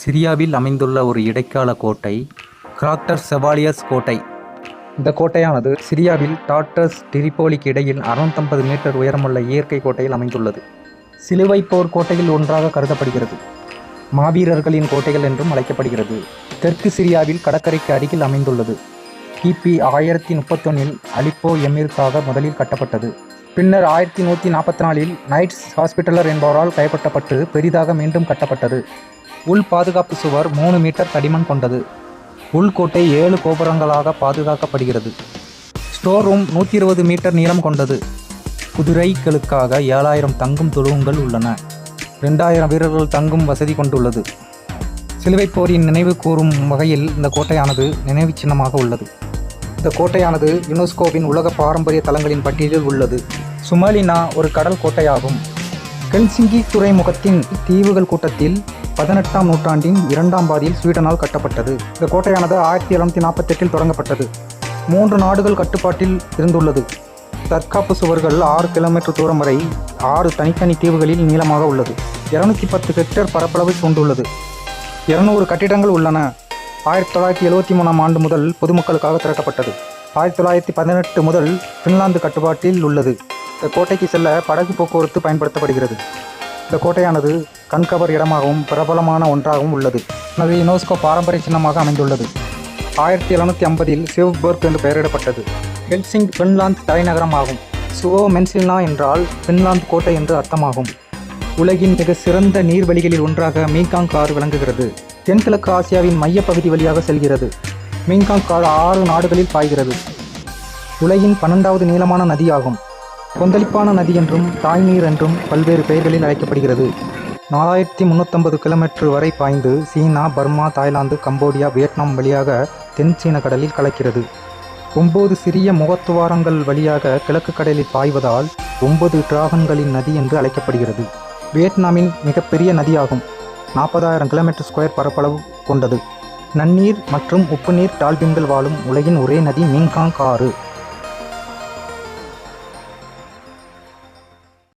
சிரியாவில் அமைந்துள்ள ஒரு இடைக்கால கோட்டை கிராக்டர் செவாலியஸ் கோட்டை. இந்த கோட்டையானது சிரியாவில் டாட்டர்ஸ் டிரிபோலிக்கு இடையில் 650 மீட்டர் உயரமுள்ள இயற்கை கோட்டையில் அமைந்துள்ளது. சிலுவை போர் கோட்டையில் ஒன்றாக கருதப்படுகிறது. மாவீரர்களின் கோட்டைகள் என்றும் அழைக்கப்படுகிறது. தெற்கு சிரியாவில் கடற்கரைக்கு அருகில் அமைந்துள்ளது. கிபி ஆயிரத்தி முப்பத்தொன்னில் அலிப்போ எமிற்காக முதலில் கட்டப்பட்டது. பின்னர் ஆயிரத்தி நூற்றி நாற்பத்தி நாலில் நைட்ஸ் ஹாஸ்பிட்டலர் என்பவரால் கைப்பற்றப்பட்டு பெரிதாக மீண்டும் கட்டப்பட்டது. உள் பாதுகாப்பு சுவர் மூணு மீட்டர் தடிமன் கொண்டது. உள்கோட்டை ஏழு கோபுரங்களாக பாதுகாக்கப்படுகிறது. ஸ்டோர் ரூம் நூற்றி இருபது மீட்டர் நீளம் கொண்டது. குதிரைகளுக்காக ஏழாயிரம் தங்கும் துழுவங்கள் உள்ளன. ரெண்டாயிரம் வீரர்கள் தங்கும் வசதி கொண்டுள்ளது. சிலுவை போரின் நினைவு கூறும் வகையில் இந்த கோட்டையானது நினைவுச் சின்னமாக உள்ளது. இந்த கோட்டையானது யுனெஸ்கோவின் உலக பாரம்பரிய தலங்களின் பட்டியலில் உள்ளது. சுமாலினா ஒரு கடல் கோட்டையாகும். கெல்சிங்கி துறைமுகத்தின் தீவுகள் கூட்டத்தில் பதினெட்டாம் நூற்றாண்டின் இரண்டாம் பாதியில் ஸ்வீடனால் கட்டப்பட்டது. இந்த கோட்டையானது ஆயிரத்தி எழுநூற்றி நாற்பத்தெட்டில் தொடங்கப்பட்டது. மூன்று நாடுகள் கட்டுப்பாட்டில் இருந்துள்ளது. தற்காப்பு சுவர்கள் ஆறு கிலோமீட்டர் தூரம் வரை ஆறு தனித்தனி தீவுகளில் நீளமாக உள்ளது. இருநூத்தி பத்து ஹெக்டேர் பரப்பளவு கொண்டுள்ளது இருநூறு கட்டிடங்கள் உள்ளன. ஆயிரத்தி தொள்ளாயிரத்தி எழுபத்தி மூணாம் ஆண்டு முதல் பொதுமக்களுக்காக திறக்கப்பட்டது ஆயிரத்தி தொள்ளாயிரத்தி பதினெட்டு முதல் பின்லாந்து கட்டுப்பாட்டில் உள்ளது. இந்த கோட்டைக்கு செல்ல படகு போக்குவரத்து பயன்படுத்தப்படுகிறது. இந்த கோட்டையானது கண்கவர் இடமாகவும் பிரபலமான ஒன்றாகவும் உள்ளது. அது யுனெஸ்கோ பாரம்பரிய சின்னமாக அமைந்துள்ளது. ஆயிரத்தி எழுநூற்றி ஐம்பதில் சிவ்பர்க் என்று பெயரிடப்பட்டது. ஹெல்சிங் பின்லாந்து தலைநகரம் ஆகும் சுவோ மென்சில்னா என்றால் பின்லாந்து கோட்டை என்று அர்த்தமாகும். உலகின் மிக சிறந்த நீர்வழிகளில் ஒன்றாக மீங்காங் ஆறு விளங்குகிறது. தென்கிழக்கு ஆசியாவின் மையப்பகுதி வழியாக செல்கிறது. மீங்காங் ஆறு ஆறு நாடுகளில் பாய்கிறது. உலகின் பன்னெண்டாவது நீளமான நதியாகும். கொந்தளிப்பான நதி என்றும் தாய்நீர் என்றும் பல்வேறு பெயர்களில் அழைக்கப்படுகிறது. நாலாயிரத்தி முந்நூற்றம்பது கிலோமீட்டர் வரை பாய்ந்து China Burma Thailand Cambodia Vietnam வழியாக தென் சீன கடலில் கலக்கிறது. ஒன்பது சிறிய முகத்துவாரங்கள் வழியாக கிழக்கு கடலில் பாய்வதால் ஒன்பது டிராகன்களின் நதி என்று அழைக்கப்படுகிறது. வியட்நாமின் மிகப்பெரிய நதியாகும். நாற்பதாயிரம் கிலோமீட்டர் ஸ்கொயர் பரப்பளவு கொண்டது. நன்னீர் மற்றும் உப்புநீர் டால்பின்கள் வாழும் உலகின் ஒரே நதி மீங்காங் ஆறு